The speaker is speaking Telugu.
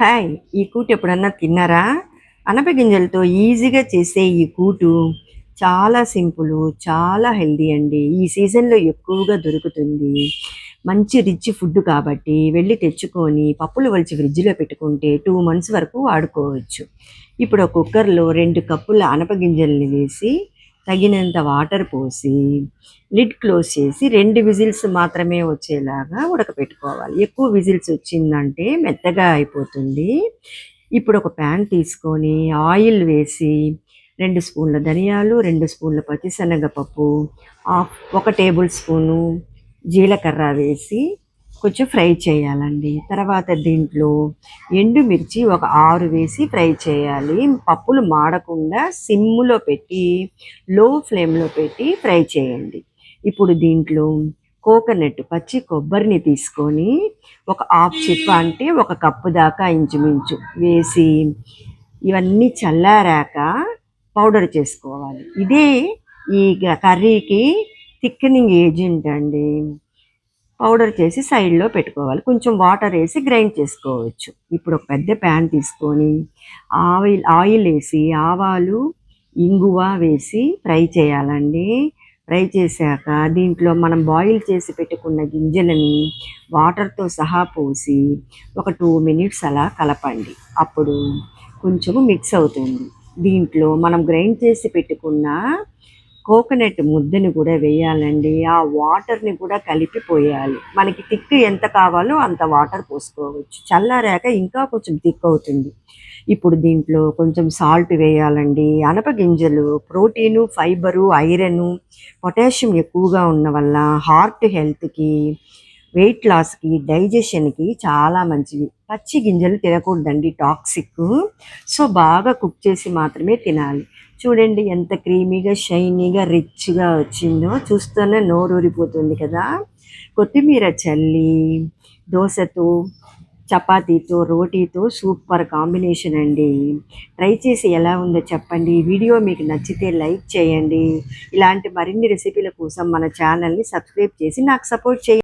హాయ్ ఈ కూటు ఎప్పుడన్నా తిన్నారా? అనప గింజలతో ఈజీగా చేసే ఈ కూటు చాలా సింపుల్ చాలా హెల్దీ అండి. ఈ సీజన్లో ఎక్కువగా దొరుకుతుంది. మంచి రిచ్ ఫుడ్ కాబట్టి వెళ్ళి తెచ్చుకొని పప్పులు వలిచి ఫ్రిడ్జ్లో పెట్టుకుంటే టూ మంత్స్ వరకు వాడుకోవచ్చు. ఇప్పుడు ఒక కుక్కర్లో రెండు కప్పుల అనప గింజల్ని వేసి తగినంత వాటర్ పోసి లిడ్ క్లోజ్ చేసి రెండు విజిల్స్ మాత్రమే వచ్చేలాగా ఉడకపెట్టుకోవాలి. ఎక్కువ విజిల్స్ వచ్చిందంటే మెత్తగా అయిపోతుంది. ఇప్పుడు ఒక ప్యాన్ తీసుకొని ఆయిల్ వేసి రెండు స్పూన్ల ధనియాలు రెండు స్పూన్ల పచ్చిశనగపప్పు ఒక టేబుల్ స్పూను జీలకర్ర వేసి కొంచెం ఫ్రై చేయాలండి. తర్వాత దీంట్లో ఎండుమిర్చి ఒక ఆరు వేసి ఫ్రై చేయాలి. పప్పులు మాడకుండా సిమ్లో పెట్టి లో ఫ్లేమ్లో పెట్టి ఫ్రై చేయండి. ఇప్పుడు దీంట్లో కోకోనట్ పచ్చి కొబ్బరిని తీసుకొని ఒక హాఫ్ చిప్ప అంటే ఒక కప్పు దాకా ఇంచుమించు వేసి ఇవన్నీ చల్లారాక పౌడర్ చేసుకోవాలి. ఇదే ఈ కర్రీకి థిక్కనింగ్ ఏజెంట్ అండి. పౌడర్ చేసి సైడ్లో పెట్టుకోవాలి. కొంచెం వాటర్ వేసి గ్రైండ్ చేసుకోవచ్చు. ఇప్పుడు ఒక పెద్ద ప్యాన్ తీసుకొని ఆయిల్ ఆయిల్ వేసి ఆవాలు ఇంగువ వేసి ఫ్రై చేయాలండి. ఫ్రై చేశాక దీంట్లో మనం బాయిల్ చేసి పెట్టుకున్న గింజలని వాటర్తో సహా పోసి ఒక టూ మినిట్స్ అలా కలపండి. అప్పుడు కొంచెము మిక్స్ అవుతుంది. దీంట్లో మనం గ్రైండ్ చేసి పెట్టుకున్న కోకోనట్ ముద్దని కూడా వేయాలండి. ఆ వాటర్ని కూడా కలిపి పోయాలి. మనకి థిక్ ఎంత కావాలో అంత వాటర్ పోసుకోవచ్చు. చల్లారాక ఇంకా కొంచెం థిక్ అవుతుంది. ఇప్పుడు దీంట్లో కొంచెం సాల్ట్ వేయాలండి. అనప గింజలు ప్రోటీను ఫైబరు ఐరను పొటాషియం ఎక్కువగా ఉన్న వల్ల హార్ట్ హెల్త్కి వెయిట్ లాస్కి డైజెషన్కి చాలా మంచివి పచ్చి గింజలు తినకూడదండి టాక్సిక్ సో బాగా కుక్ చేసి మాత్రమే తినాలి. చూడండి ఎంత క్రీమీగా షైనీగా రిచ్గా వచ్చిందో. చూస్తూనే నోరూరిపోతుంది కదా. కొత్తిమీర చల్లి దోశతో చపాతీతో రోటీతో సూపర్ కాంబినేషన్ అండి. ట్రై చేసి ఎలా ఉందో చెప్పండి. వీడియో మీకు నచ్చితే లైక్ చేయండి. ఇలాంటి మరిన్ని రెసిపీల కోసం మన ఛానల్ని సబ్స్క్రైబ్ చేసి నాకు సపోర్ట్ చేయండి.